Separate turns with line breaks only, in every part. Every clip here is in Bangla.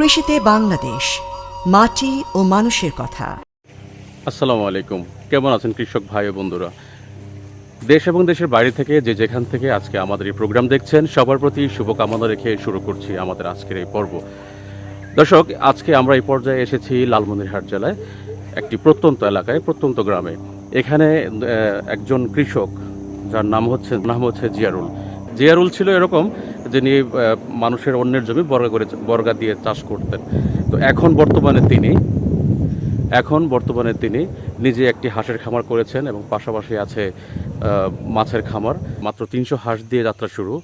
কৃষিতে বাংলাদেশ, মাটি ও মানুষের কথা।
আসসালামু আলাইকুম। কেমন আছেন কৃষক ভাই ও বন্ধুরা? দেশ এবং দেশের বাইরে থেকে যে যেখান থেকে আজকে আমাদের এই প্রোগ্রাম দেখছেন, সবার প্রতি শুভকামনা রেখে শুরু করছি আমাদের আজকের এই পর্ব। দর্শক, আজকে আমরা এই পর্যায়ে এসেছি লালমনিরহাট জেলায়, একটি প্রত্যন্ত এলাকায়, প্রত্যন্ত গ্রামে। এখানে একজন কৃষক, যার নাম হচ্ছে নাম হচ্ছে জিয়ারুল। জিয়ারুল ছিল এরকম যিনি মানুষের অন্যের জমি বর্গা করে, বর্গা দিয়ে চাষ করতেন। তো এখন বর্তমানে তিনি, এখন বর্তমানে তিনি নিজে একটি হাঁসের খামার করেছেন এবং পাশাপাশি আছে মাছের খামার। মাত্র তিনশো হাঁস দিয়ে যাত্রা শুরু।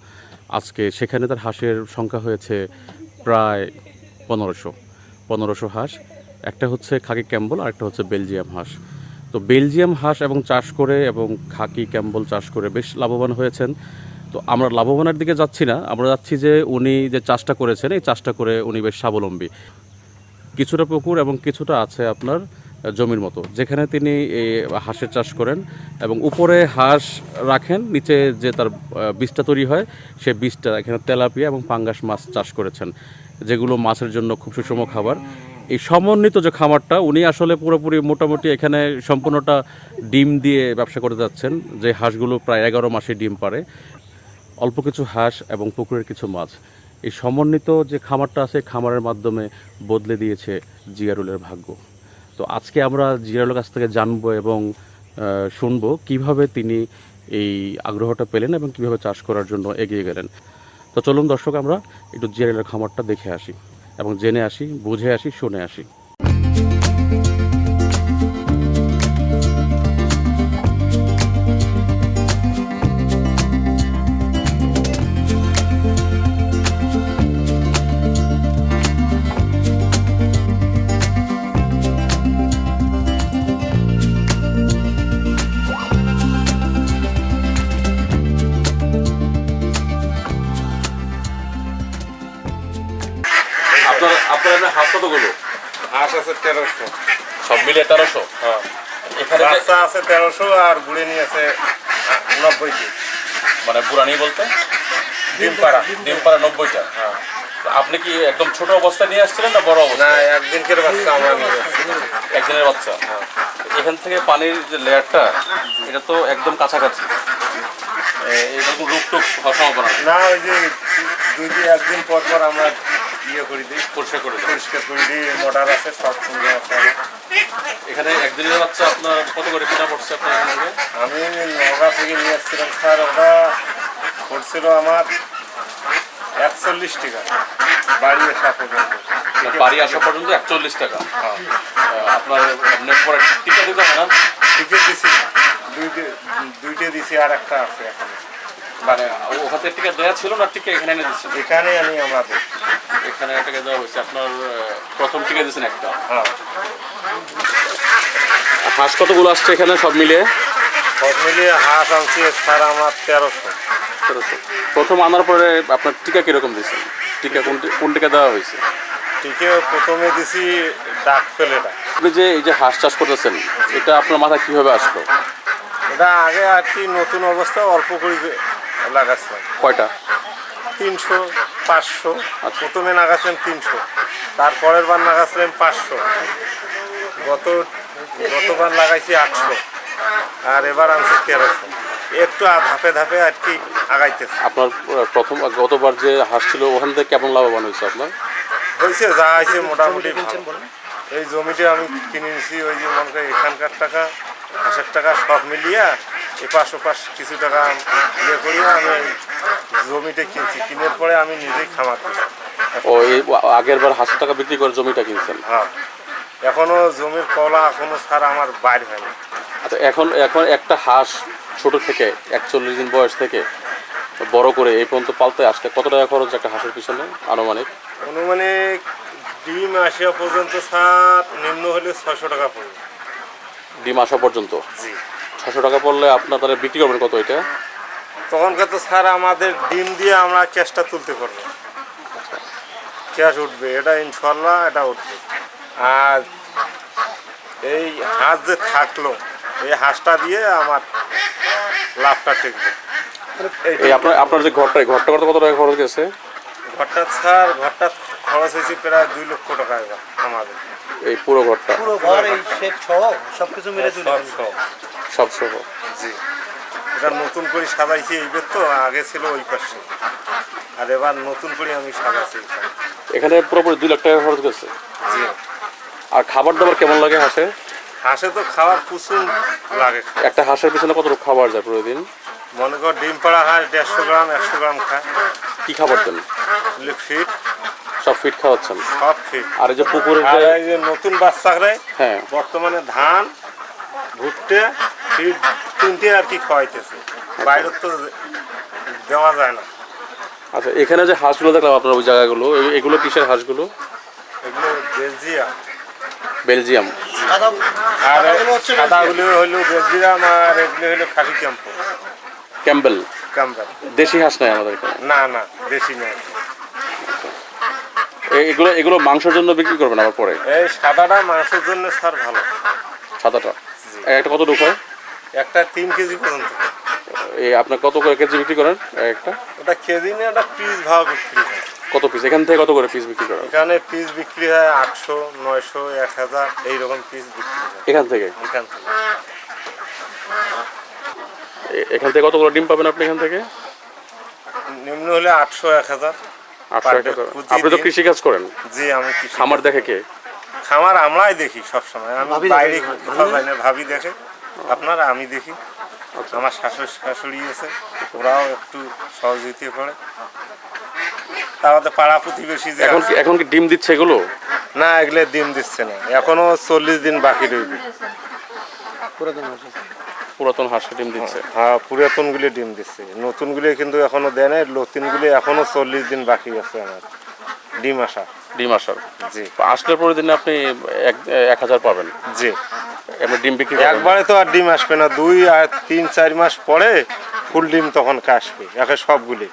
আজকে সেখানে তার হাঁসের সংখ্যা হয়েছে প্রায় পনেরোশো। পনেরোশো হাঁস। একটা হচ্ছে খাকি ক্যাম্বল আর একটা হচ্ছে বেলজিয়াম হাঁস। তো বেলজিয়াম হাঁস এবং চাষ করে এবং খাকি ক্যাম্বল চাষ করে বেশ লাভবান হয়েছেন। তো আমরা লাভবানের দিকে যাচ্ছি না। আমরা যাচ্ছি যে উনি যে চাষটা করেছেন, এই চাষটা করে উনি বেশ স্বাবলম্বী। কিছুটা পুকুর এবং কিছুটা আছে আপনার জমির মতো, যেখানে তিনি হাঁসের চাষ করেন এবং উপরে হাঁস রাখেন, নিচে যে তার বীজটা তৈরি হয়, সে বীজটা এখানে তেলাপিয়া এবং পাঙ্গাস মাছ চাষ করেছেন, যেগুলো মাছের জন্য খুব সুষম খাবার। এই সমন্বিত যে খামারটা, উনি আসলে পুরোপুরি মোটামুটি এখানে সম্পূর্ণটা ডিম দিয়ে ব্যবসা করে যাচ্ছেন, যে হাঁসগুলো প্রায় এগারো মাসে ডিম পারে অল্প কিছু হাঁস এবং পুকুরের কিছু মাছ। এই সমন্বিত যে খামারটা আছে খামারের মাধ্যমে বদলে দিয়েছে জিয়ারুলের ভাগ্য। তো আজকে আমরা জিয়ারুলের কাছ থেকে জানব এবং শুনব কীভাবে তিনি এই আগ্রহটা পেলেন এবং কীভাবে চাষ করার জন্য এগিয়ে গেলেন। তো চলুন দর্শক, আমরা একটু জিয়ারুলের খামারটা দেখে আসি এবং জেনে আসি, বুঝে আসি, শুনে আসি। কতগুলো?
হাঁস আছে তেরোশো।
সব মিলিয়ে তেরোশো?
হ্যাঁ।
এখানে
বাচ্চা আছে তেরোশো আর বুড়ি নিয়ে আছে নব্বইটি।
মানে বুড়ানি বলতে?
ডিম পাড়া।
ডিম পাড়া। নব্বইটা?
হ্যাঁ।
আপনি কি একদম ছোট অবস্থায় নিয়ে আসছিলেন না বড়
না
অবস্থা
একদিনকের বাচ্চা আমরা নিয়ে
একদিনের বাচ্চা? এখান থেকে পানির যে লেয়ারটা এটা তো একদম কাছাকাছি। এরকম রূপ টুপ হওয়ার সম্ভাবনা
না ওই যে দুই দিন একদিন পর পর আমরা ইয়ে করে দিই
পরিষ্কার করে।
পরিষ্কার করে দিই মোটর আছে সব সুন্দর আছে।
এখানে একদিনের বাচ্চা আপনার কত করে কেনা পড়ছে আপনার এখান
আমি নগা থেকে নিয়ে আসছিলাম স্যার ওটা পড়ছিল আমার একচল্লিশ টাকা বাড়ি আসা পর্যন্ত
বাড়ি আসা পর্যন্ত একচল্লিশ টাকা।
হ্যাঁ।
আপনার নেট পরে টিকা দিতে হয় না?
টিকিট দিছি দুইটে দুইটে দিছি আর একটা আছে এখন।
মানে ওখান থেকে দেওয়া ছিল না টিকা এখানে এনে দিচ্ছেন
এখানে আনি আমাদের
এখানে টাকা দেওয়া হয়েছে। আপনার প্রথম টিকা দিয়েছেন একটা।
হ্যাঁ
হাঁস কতগুলো আসছে এখানে সব মিলিয়ে?
সব মিলিয়ে হাঁস আনছি স্যার আমার তেরোশো।
তেরোশো। প্রথম আনার পরে আপনার টিকা কীরকম দিয়েছেন? টিকা কোন কোন টিকা দেওয়া হয়েছে?
টিকে প্রথমে দিছি ডাক ফেলেটা।
আপনি যে এই যে হাঁস চাষ করতেছেন এটা আপনার মাথায় কীভাবে আসলো?
এটা আগে আর কি নতুন অবস্থা অল্প করে লাগাচ্ছিলাম।
কয়টা?
তিনশো পাঁচশো আর প্রথমে লাগাচ্ছিলাম তিনশো তারপরের বার লাগাচ্ছিলাম পাঁচশো। গত গতবার লাগাইছি আটশো আর এবার আনছি তেরোশো। একটু ধাপে ধাপে আর কি আগাইতেছে।
আপনার প্রথম গতবার যে হাঁস ছিল ওখান থেকে কেমন লাভবান হয়েছে আপনার?
হয়েছে যা হয়েছে মোটামুটি। এই জমিটা আমি কিনে নিছি ওই যে মনে করি এখানকার টাকা হাজার টাকা সব মিলিয়ে এপাশ ওপাশ কিছু টাকা ইয়ে করিয়া আমি জমিটা কিনছি কিনের পরে আমি নিজেই খামার করছি।
ও এই আগের বার হাঁসের টাকা বিক্রি করে জমিটা কিনছেন?
হ্যাঁ। এখনও জমির কলা এখনও সার আমার বাইর হয়নি।
আচ্ছা এখন এখন একটা হাঁস ছোট থেকে একচল্লিশ দিন বয়স থেকে বড় করে এই পর্যন্ত পালতে আসতে কত টাকা খরচ একটা হাঁসের পিছনে আনুমানিক?
আনুমানিক ডিম আসিয়া পর্যন্ত সার নিম্ন হলে ছশো টাকা পড়বে।
ডিম আসা পর্যন্ত?
জি।
ছশো টাকা পড়লে আপনার তাহলে বিক্রি করবেন কত এটা?
তখনকার তো স্যার আমাদের ডিম দিয়ে আমরা ক্যাশটা তুলতে পারব। ক্যাশ উঠবে এটা ইনশাল্লাহ এটা উঠবে। আর এই হাঁস যে থাকল এই হাঁসটা দিয়ে আমার লাভটা টিকবে।
এই আপনার আপনার যে ঘরটা ঘরটা করতে কত টাকা খরচ গেছে?
ঘরটা স্যার ঘরটা খরচ হয়েছে প্রায় দুই লক্ষ টাকা এবার আমাদের।
এই পুরো ঘরটা?
পুরো ঘর এই শেড সহ সবকিছু মিলে
সব
লাখ
সব
সব সহ?
জি। এটা নতুন করে সাজাইছি এইবার তো আগে ছিল ওই পাশে। আর এবার নতুন করে আমি সাজাইছি এখানে।
পুরোপুরি দুই লাখ টাকা খরচ করছে?
জি।
আর খাবার দাবার কেমন লাগে হাঁসে?
হাঁসে তো খাবার প্রচুর লাগে
একটা হাঁসের পিছনে কত খাবার যায় প্রতিদিন?
মনে কর ডিম পাড়া হাঁস দেড়শো গ্রাম একশো গ্রাম খায়।
কি খাবার দেন?
ফিট।
সব ফিট খাওয়াচ্ছেন?
সব ফিট।
আর এই যে পুকুরের
আর
যে
নতুন বাচ্চা
হ্যাঁ।
বর্তমানে ধান ভুট্টে আর কি খাওয়াইতেছে। বাইরের তো দেওয়া যায় না।
আচ্ছা এখানে যে হাঁসগুলো দেখলাম আপনার ওই জায়গাগুলো এগুলো কিসের হাঁসগুলো?
এগুলো বেলজিয়াম।
বেলজিয়াম।
সাদা
আর
সাদাগুলো হচ্ছে
সাদাগুলো হলো বেলজিয়াম আর এগুলো হলো খাকি ক্যাম্পো।
ক্যাম্বেল দেশি হাঁস নাই আমাদের এখানে?
না না দেশি নয়
এগুলো এগুলো মাংসের জন্য বিক্রি করবেন আবার পরে?
এই সাদাটা মাংসের জন্য স্যার ভালো।
সাদাটা? একটা কত রূপ হয়?
একটা তিন কেজি পর্যন্ত।
এই আপনার কত করে কেজি বিক্রি করেন? একটা?
ওটা কেজি নিয়ে একটা পিস ভাও বিক্রি হয়।
কত পিস? এখান থেকে কত করে পিস বিক্রি করেন?
এখানে পিস বিক্রি হয় আটশো নয়শো এক হাজার এইরকম পিস বিক্রি হয়।
এখান থেকে?
এখান থেকে।
এখান থেকে কত করে ডিম পাবেন আপনি এখান থেকে?
নিম্ন হলে আটশো এক হাজার।
আপনি তো কৃষি কাজ করেন।
জি আমি কৃষি
খামার দেখে কে?
খামার আমরাই দেখি সব সময় আমি বাইরে কোথাও যাই না ভাবি দেখে। আপনারা আমি দেখি। আমার শাশুড়ি শাশুড়ি আছে ওরাও একটু সহযোগিতা করে। তাহলে পাড়া প্রতিবেশী যে
এখন কি এখন কি ডিম দিচ্ছে এগুলো?
না এগুলো ডিম দিচ্ছে না। এখনও চল্লিশ দিন বাকি রইবে।
পুরাতন হচ্ছে
পুরাতন হাঁসে ডিম দিচ্ছে।
হ্যাঁ পুরাতনগুলি ডিম দিচ্ছে। নতুনগুলি কিন্তু এখনও দেয় নাই নতুনগুলি এখনও চল্লিশ দিন বাকি আছে আমার। ডিম আসা
ডিম আসার।
জি।
আসলে পরের দিনে আপনি এক এক হাজার পাবেন।
জি।
এমনি ডিম বিক্রি
একবারে তো আর ডিম আসবে না। দুই আর তিন চার মাস পরে ফুল ডিম তখন আসবে একে সবগুলি।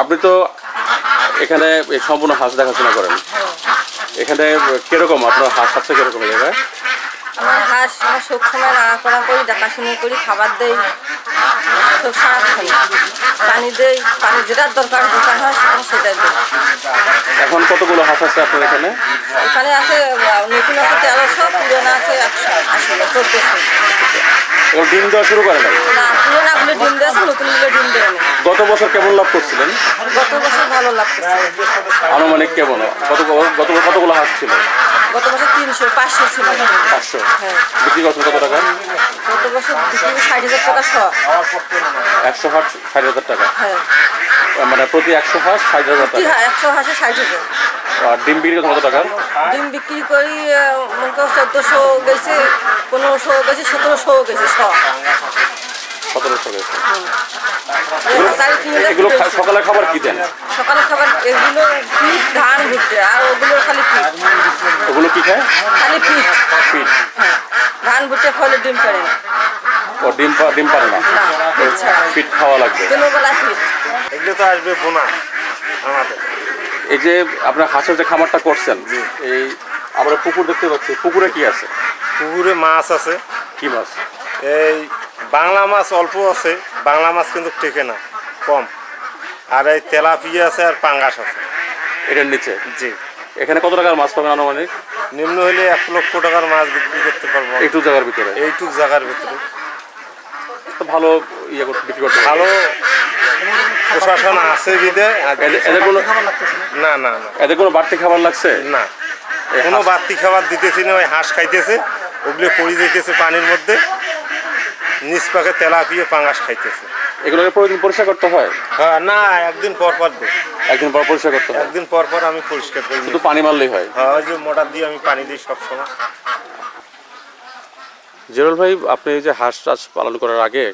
আপনি তো এখানে সম্পূর্ণ হাঁস দেখাশোনা করেন। এখানে কীরকম? আপনার হাঁস আছে কীরকম জায়গায়
আমার হাঁস আমার সব সময় নাড়াকড়া করি দেখাশুনো করি খাবার দেই। পানি দেই পানি যেটার দরকার যেটা হয় দিই
এখন কতগুলো হাঁস আছে আপনার এখানে?
এখানে আছে নতুন আছে তেরোশো পুরোনো আছে একশো আসলে চোদ্দোশো।
ডিম দেওয়া শুরু করে নাই?
না পুরোনাগুলো ডিম দিয়েছে নতুনগুলো ডিম দেয়নি
গত বছর কেমন লাভ করছিলেন?
গত বছর ভালো লাগতেছে
আনুমানিক কেমন? কত কতগুলো হাঁস ছিল?
গত বছর তিনশো পাঁচশো ছিল।
পাঁচশো।
হ্যাঁ।
বিক্রি করছেন কত টাকা?
গত বছর বিক্রি ষাট হাজার টাকা শ।
একশো হাঁস ষাট হাজার টাকা।
হ্যাঁ।
মানে প্রতি একশো হাঁস ষাট হাজার টাকা।
একশো হাঁসে ষাট হাজার।
আর ডিম বিক্রি কত টাকা?
ডিম বিক্রি করি মনে করো চোদ্দোশো গেছে পনেরোশো গেছে সতেরোশো গেছে শ।
সতেরোশো গেছে
চারি
এগুলো। সকালে খাবার কি দেন?
সকালে খাবার এগুলো পিঠ ধান ভুট্টে আর ওগুলো খালি পিঠ।
ওগুলো কি খায়?
খালি পিঠ। হ্যাঁ। ধান ভুট্টে খাওয়ালে ডিম পারে না।
ও ডিম পা- ডিম পারে না?
পিঠ
খাওয়া লাগবে।
পিঠ।
এগুলো তো আসবে বোনা আমাদের।
এই যে আপনার হাঁসের যে খামারটা করছেন এই আমরা পুকুর দেখতে পাচ্ছি পুকুরে কি আছে?
পুকুরে মাছ আছে।
কি মাছ?
এই বাংলা মাছ অল্প আছে বাংলা মাছ কিন্তু টেকে না কম। আর এই তেলাপিয়া আছে আর পাঙ্গাস আছে।
এটার নিচে?
জি।
এখানে কত টাকার মাছ পাবেন আনুমানিক?
নিম্ন হলে এক লক্ষ টাকার মাছ বিক্রি করতে পারব।
একটু জায়গার ভিতরে?
এইটুক জায়গার ভিতরে।
ভালো ইয়ে করতে বিক্রি করতে
ভালো প্রশাসন আছে আর
এদের কোনো
না না না।
এদের কোনো বাড়তি খাবার লাগছে?
না।
এই
কোনো বাড়তি খাবার দিতেছি না ওই হাঁস খাইতেছে ওগুলো পড়ে যাইতেছে পানির মধ্যে। নিচ পাকে তেলাপিয়ে পাঙ্গাস খাইতেছে।
এগুলোকে প্রতিদিন পরিষ্কার করতে হয়?
হ্যাঁ না একদিন পর পর দিই।
একদিন পর পরিষ্কার করতে হয়?
একদিন পর পর আমি পরিষ্কার করি।
শুধু পানি মারলেই হয়?
হ্যাঁ ওই যে মোটর দিয়ে আমি পানি দিই সবসময়।
জেরুল ভাই আপনি এই যে হাঁস চাষ পালন করার আগে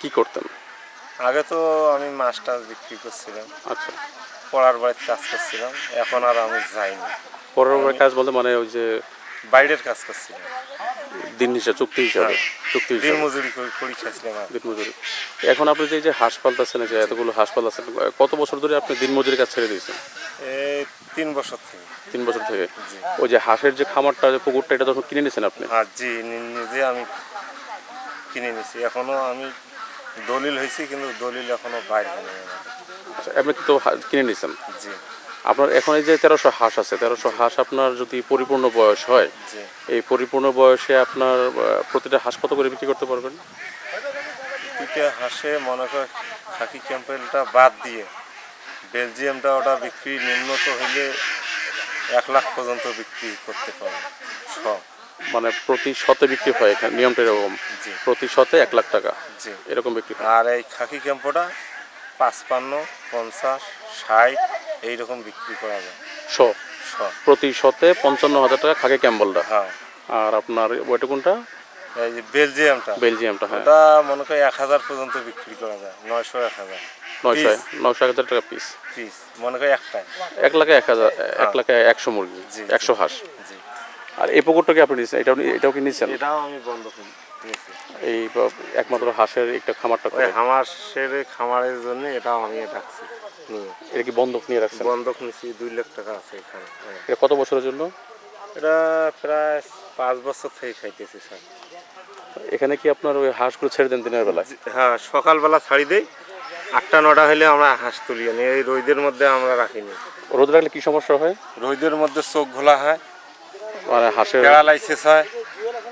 কি করতেন?
আগে তো আমি মাছ টাছ বিক্রি করছিলাম।
আচ্ছা।
পড়ার বাড়িতে কাজ করছিলাম। এখন আর আমি যাইনি।
পরের উপরে কাজ বলতে মানে ওই যে
বাইরের কাজ করছিলাম
দিন হিসাবে চুক্তি হিসাবে চুক্তি
দিন
হিসাবে।
মজুরি করে করি খাইছিলাম আর
দিন মজুরি এখন আপনি যে এই যে হাঁস পালতেছেন যে এতগুলো হাঁস পালতেছেন কত বছর ধরে আপনি দিন মজুরির কাজ ছেড়ে দিয়েছেন?
এই তিন বছর থেকে।
তিন বছর থেকে? ওই যে হাঁসের যে খামারটা যে পুকুরটা এটা তখন কিনে নিয়েছেন আপনি?
হ্যাঁ জি নি- নিজে আমি কিনে নিছি এখনও আমি দলিল হয়েছি কিন্তু দলিল এখনও বাইরে হয়নি আমাদের।
আচ্ছা আপনি তো হা- কিনে নিছেন
জি।
আপনার এখন এই যে তেরোশো হাঁস আছে তেরোশো হাঁস আপনার যদি পরিপূর্ণ বয়স হয় এই পরিপূর্ণ বয়সে আপনার প্রতিটা হাঁস কত করে বিক্রি করতে পারবেন?
দুইটা হাঁসে মনে কর খাকি ক্যাম্পেলটা বাদ দিয়ে বেলজিয়ামটা ওটা বিক্রি নিম্নত হইলে এক লাখ পর্যন্ত বিক্রি করতে পারবে সব
মানে প্রতি শতে বিক্রি হয় এখানে নিয়মটা এরকম। প্রতি শতে এক লাখ টাকা এরকম বিক্রি
আর এই খাকি ক্যাম্পটা পাঁচপান্ন পঞ্চাশ ষাট এইরকম বিক্রি করা যায়।
শো। প্রতি শতে পঞ্চান্ন হাজার টাকা খাকে ক্যাম্বলটা।
হ্যাঁ।
আর আপনার ওইটুকুনটা
এই যে বেলজিয়ামটা।
বেলজিয়ামটা হ্যাঁ।
ওটা মনে করি এক হাজার পর্যন্ত বিক্রি করা যায় নয়শো এক হাজার।
নয়শো নয়শো এক হাজার টাকা পিস।
পিস। মনে করি একটাই
এক লাখে এক হাজার এক লাখে একশো মুরগি। একশো হাঁস। আর এই পুকুরটা কি আপনি নিচ্ছেন এটাও কি নিচ্ছেন
এটাও আমি বন্ধ করি।
এই একমাত্র হাঁসের একটা খামারটা করে।
হামার সেরে খামারের জন্য এটাও আমি রাখছি।
এটা কি বন্ধক নিয়ে রাখছেন?
বন্ধক নিছি দুই লাখ টাকা আছে এখানে হ্যাঁ।
এটা কত বছরের জন্য?
এটা প্রায় পাঁচ বছর থেকে খাইতেছি স্যার।
এখানে কি আপনার ওই হাঁসগুলো ছেড়ে দেন দিনের বেলায়?
হ্যাঁ সকালবেলা ছাড়ি দেই আটটা নটা হলে আমরা হাঁস তুলি আনি এই রোদের মধ্যে আমরা রাখিনি।
রোদ রাখলে কি সমস্যা হয়?
রোদের মধ্যে চোখ ঘোলা হয়
মানে হাঁসের
প্যারালাইসিস হয়।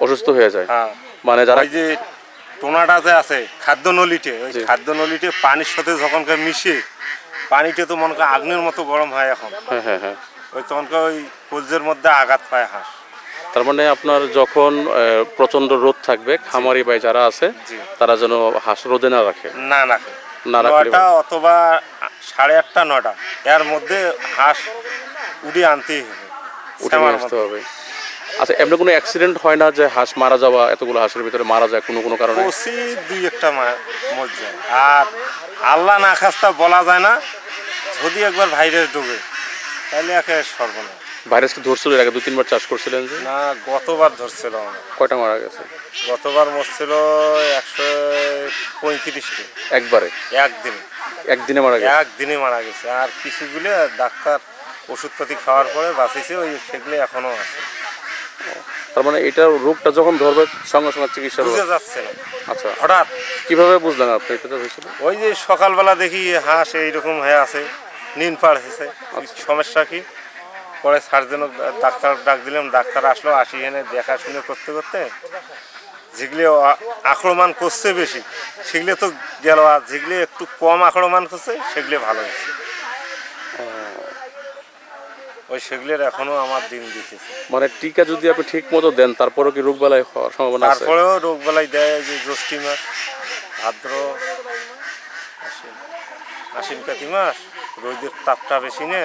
অসুস্থ হয়ে যায়।
হ্যাঁ।
মানে যারা
যে টোনাটা যে আছে খাদ্য নলিতে ওই। খাদ্য নলিতে পানির সাথে যখনকার মিশে পানিতে তো মনে কর আগ্নের মতো গরম হয় এখন।
হ্যাঁ হ্যাঁ হ্যাঁ।
ওই তখনকার ওই কলজের মধ্যে আঘাত পায় হাঁস।
তার মানে আপনার যখন প্রচণ্ড রোদ থাকবে খামারি ভাই যারা আছে তারা যেন হাঁস রোদে না রাখে।
না রাখে।
না
নটা অথবা সাড়ে আটটা নটা এর মধ্যে হাঁস উড়ে আনতেই হবে।
উঠে আসতে হবে। আচ্ছা এমনি কোনো অ্যাক্সিডেন্ট হয় না যে হাঁস মারা যাওয়া এতগুলো হাঁসের ভিতরে মারা যায় কোনো কোনো কারণে?
কষি দুই একটা মর যায়। আর আল্লাহ না খাস্তা বলা যায় না যদি একবার ভাইরাস ঢুকে তাহলে একে সর্বনাশ।
ভাইরাস কি ধরছিল? এর আগে দুই তিনবার চাষ করছিলেন যে?
না গতবার ধরছিল আমার
কয়টা মারা গেছে?
গতবার মরছিল একশো পঁয়ত্রিশটি।
একবারে?
একদিন।
একদিনে মারা গেছে?
একদিনে মারা গেছে। আর কিছুগুলো ডাক্তার ওষুধপাতি খাওয়ার পরে বাঁচিয়েছে ওই সেগুলো এখনও আছে।
তার মানে এটা রোগটা যখন ধরবে সঙ্গে সঙ্গে চিকিৎসা।
বুঝে যাচ্ছে। না
আচ্ছা।
হঠাৎ।
কীভাবে বুঝলেন আপনি? এটা হয়েছিল।
ওই যে সকালবেলা দেখি হাঁস এইরকম হয়ে আছে নিন পাড় হয়েছে। সমস্যা কি? পরে সার্জন ডাক্তার ডাক দিলাম ডাক্তার আসলো আসি এনে দেখাশুনে করতে করতে। যেগুলি আক্রমণ করছে বেশি। সেগুলি তো গেল আর যেগুলি একটু কম আক্রমণ করছে সেগুলি ভালো হয়েছে। ওই সেগুলির এখনও আমার দিন দিতেছে।
মানে টিকা যদি আপনি ঠিক মতো দেন তারপরেও কি রোগ বালাই হওয়ার সম্ভাবনা আছে?
তারপরেও রোগ বেলায় দেয় যে জ্যৈষ্ঠী মাস ভাদ্র আশ্বিন কাতি মাস রোদের তাপটা বেশি নে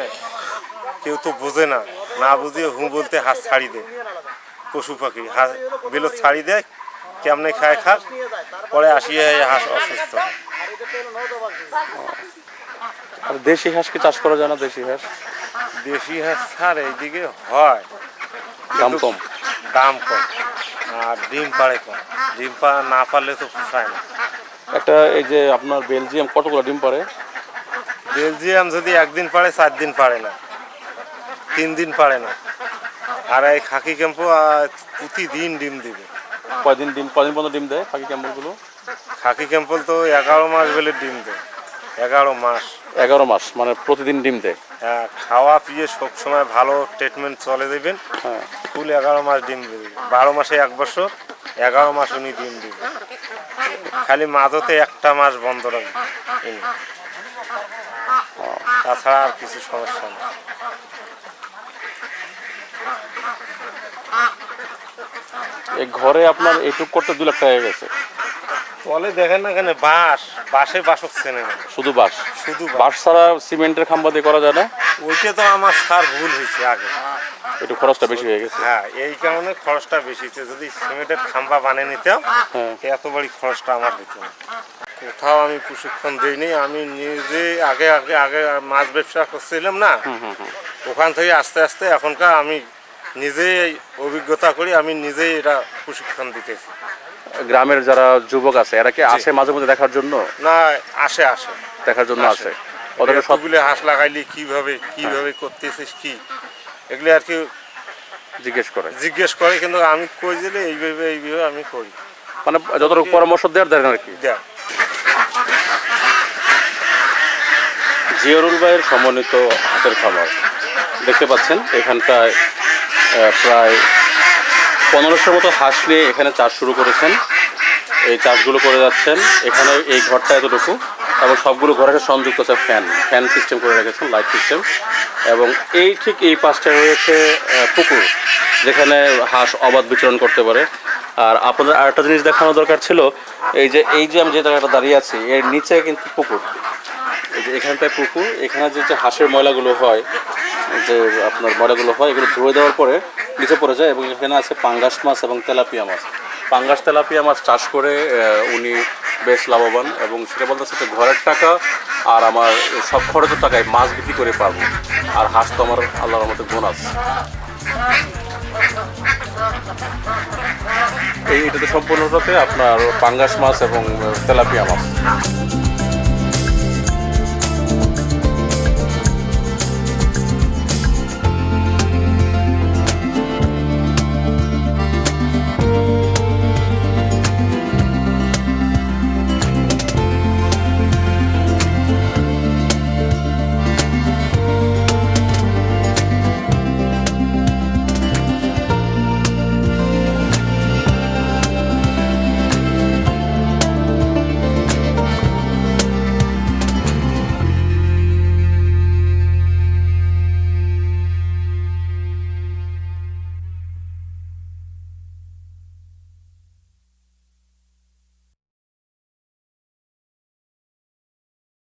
কেউ তো বোঝে না। না বুঝিয়ে হু বলতে হাত ছাড়ি দেয়। পশু পাখি হাত বেলো ছাড়ি দেয় কেমনে খায় খাক পরে আসিয়ে হাঁস অসুস্থ।
আর দেশি হাঁসকে চাষ করা যায় না দেশি হাঁস?
দেশি হাঁস ছাড় এইদিকে হয়।
দাম কম।
দাম কম। আর ডিম পাড়ে কম। ডিম পা না পারলে তো পোষায় না।
একটা এই যে আপনার বেলজিয়াম কতগুলো ডিম পারে
বেলজিয়াম যদি একদিন পারে চার দিন পারে না। তিন দিন পারে না। আর এই খাকি ক্যাম্পও আহ, প্রতিদিন ডিম দিবে।
কয়দিন ডিম কদিন পর্যন্ত ডিম দেয় পাখি ক্যাম্বলগুলো
খাকি ক্যাম্পল তো এগারো মাস বেলে ডিম দেয়। এগারো মাস।
এগারো মাস মানে প্রতিদিন ডিম দেয়।
খাওয়া পিয়ে সবসময় ভালো ট্রিটমেন্ট চলে দেবেন।
হ্যাঁ।
ফুল এগারো মাস ডিম দেবে। বারো মাসে এক বছর এগারো মাস উনি ডিম দিবে। খালি মাঝতে একটা মাস বন্ধ রাখবে। তাছাড়া আর কিছু সমস্যা নেই।
এই ঘরে আপনার এইটুক করতে দু লাখ টাকা গেছে।
বলে দেখেন না কেন বাঁশ বাঁশে বাসক চেনে না।
শুধু বাঁশ?
শুধু বাঁশ।
বাঁশ ছাড়া সিমেন্টের খাম্বা দিয়ে করা যায় না?
ওইটা তো আমার সার ভুল হয়েছে আগে।
একটু খরচটা বেশি হয়ে গেছে।
হ্যাঁ এই কারণে খরচটা বেশি হচ্ছে যদি সিমেন্টের খাম্বা বানিয়ে নিতাম
হ্যাঁ।
এত বড় খরচটা আমার হতো না। কোথাও আমি প্রশিক্ষণ দিইনি আমি নিজে আগে আগে আগে মাছ ব্যবসা করছিলাম না। ওখান থেকে আস্তে আস্তে এখনকার আমি নিজেই অভিজ্ঞতা করি আমি নিজেই এটা প্রশিক্ষণ দিতেছি।
গ্রামের যারা যুবক আছে এরা কি আসে মাঝে মধ্যে দেখার জন্য?
না আসে আসে।
দেখার জন্য
আসে।
ওদেরকে সব
কতগুলো হাঁস লাগাইলি কীভাবে কীভাবে করতেছিস কি? এগুলি আর কি
জিজ্ঞেস করে।
জিজ্ঞেস করে কিন্তু আমি কই দিলে এইভাবে এইভাবে আমি করি।
মানে যতটুকু পরামর্শ দেওয়ার দেন আর কি।
দেখ
জিয়রুল ভাইয়ের সমন্বিত হাতের খামার। দেখতে পাচ্ছেন এখানটায় প্রায় পনেরোশোর মতো হাঁস নিয়ে এখানে চাষ শুরু করেছেন। এই চাষগুলো করে যাচ্ছেন। এখানে এই ঘরটা এতটুকু এবং সবগুলো ঘরে সংযুক্ত আছে ফ্যান। ফ্যান সিস্টেম করে রেখেছেন, লাইট সিস্টেম। এবং এই ঠিক এই পাশটায় রয়েছে পুকুর, যেখানে হাঁস অবাধ বিচরণ করতে পারে। আর আপনাদের আরেকটা জিনিস দেখানো দরকার ছিল, এই যে এই যে আমি যে জায়গাটা দাঁড়িয়ে আছি, এর নিচে কিন্তু পুকুর। যে এখানটায় পুকুর, এখানে যে যে হাঁসের ময়লাগুলো হয়, যে আপনার ময়লাগুলো হয়, এগুলো ধুয়ে দেওয়ার পরে নিচে পড়ে যায় এবং এখানে আছে পাঙ্গাস মাছ এবং তেলাপিয়া মাছ। পাঙ্গাস তেলাপিয়া মাছ চাষ করে উনি বেশ লাভবান এবং সেটা বলতেছে যে ঘরের টাকা আর আমার সব খরচের টাকায় মাছ বিক্রি করে পারব আর হাঁস তো আমার আল্লাহর মতো বোনাস এই এটাতে সম্পূর্ণটাতে আপনার পাঙ্গাস মাছ এবং তেলাপিয়া মাছ।